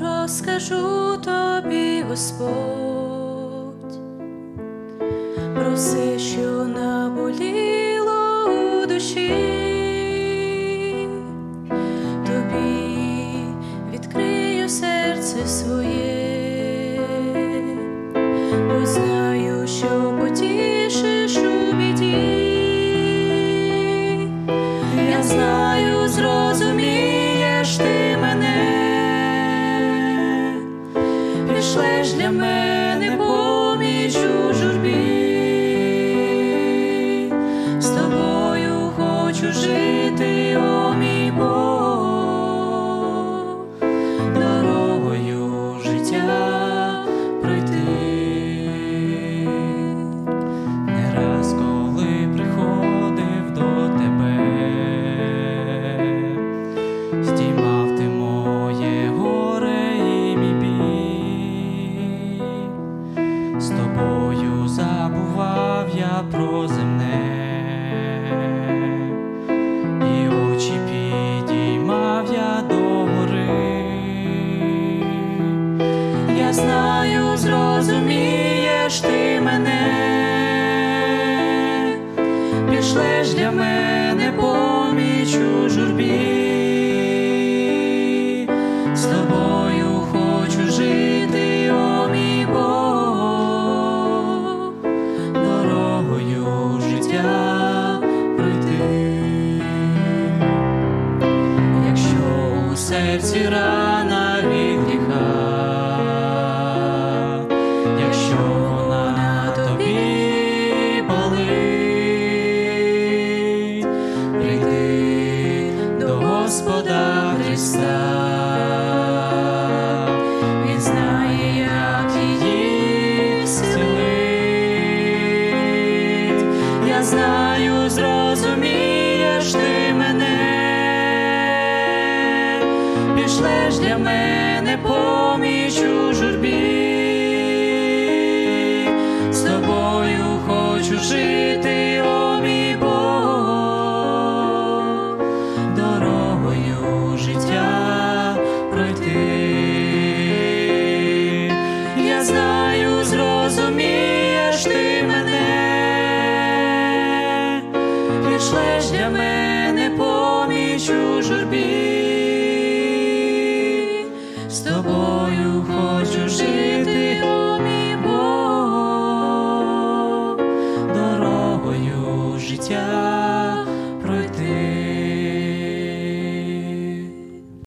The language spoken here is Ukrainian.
розкажу тобі, Господь, про все, що наболіло у душі, тобі відкрию серце своє, хочу жити, о мій Бог, дорогою життя пройти. Не раз, коли приходив до тебе, здіймав ти моє горе і мій біль. з тобою забував я про земне, знаю, зрозумієш ти мене, пішлеш для мене поміч у журбі, з тобою хочу жити, о мій Бог, дорогою життя пройти. Якщо у серці рана для мене поміч у журбі, з тобою хочу жити, о мій Бог, дорогою життя пройти. Я знаю, зрозумієш ти мене, пішлеш для мене поміч у журбі, 家。